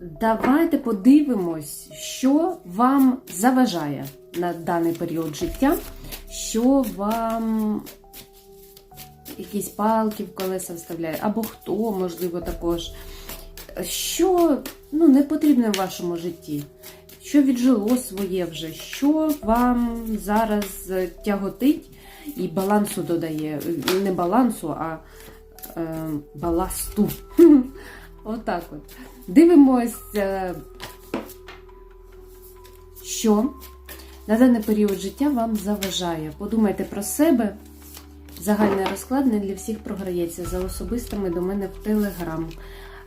Давайте подивимось, що вам заважає на даний період життя, що вам якісь палки в колеса вставляє, або хто, можливо, також. Що ну, не потрібне в вашому житті, що віджило своє вже, що вам зараз тяготить і балансу додає. Не балансу, а е, баласту. Отак от. Дивимось, е, що на даний період життя вам заважає. Подумайте про себе. Загальний розклад не для всіх програється за особистими до мене в Телеграм.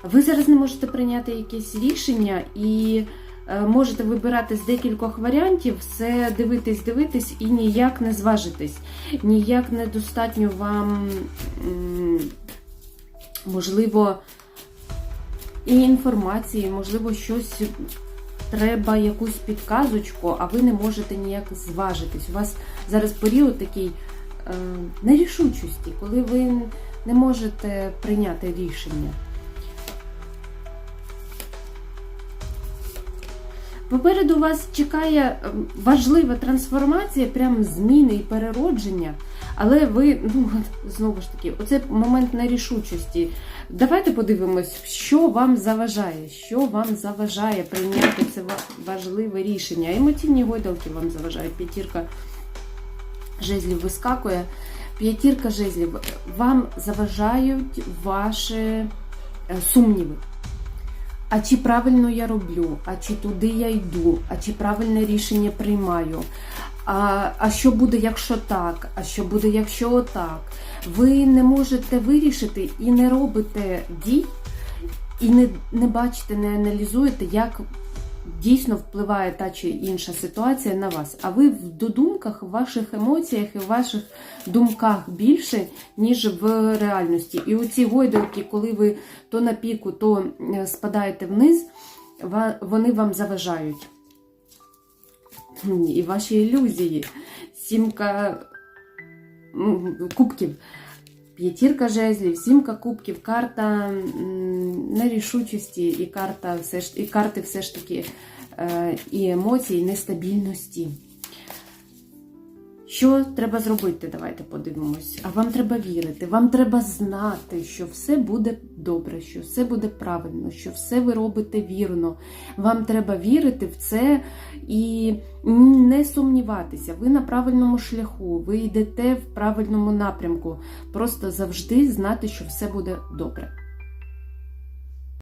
Ви зараз не можете прийняти якесь рішення і е, можете вибирати з декількох варіантів, все дивитись, дивитись і ніяк не зважитись. Ніяк недостатньо вам, можливо, і інформації, можливо, щось треба якусь підказочку, а ви не можете ніяк зважитись. У вас зараз період такий е, нерішучості, коли ви не можете прийняти рішення. Попереду вас чекає е, важлива трансформація, прям зміни і переродження. Але ви, ну знову ж таки, оце момент нерішучості. Давайте подивимось, що вам заважає, що вам заважає прийняти це важливе рішення. Емоційні гойдалки вам заважають. П'ятірка жезлів вискакує. П'ятірка жезлів вам заважають ваші е, сумніви. А чи правильно я роблю, а чи туди я йду, а чи правильне рішення приймаю? А, а що буде, якщо так? А що буде, якщо отак? Ви не можете вирішити і не робите дій, і не, не бачите, не аналізуєте, як дійсно впливає та чи інша ситуація на вас. А ви в додумках, в ваших емоціях і в ваших думках більше, ніж в реальності. І оці гойдалки, коли ви то на піку, то е, спадаєте вниз, вони вам заважають. І ваші ілюзії. Сімка кубків. П'ятірка жезлів, сімка кубків, карта нерішучості і карта все ж і карти все ж таки і емоцій, нестабільності. Що треба зробити? Давайте подивимось. А вам треба вірити, вам треба знати, що все буде добре, що все буде правильно, що все ви робите вірно. Вам треба вірити в це і не сумніватися. Ви на правильному шляху, ви йдете в правильному напрямку. Просто завжди знати, що все буде добре.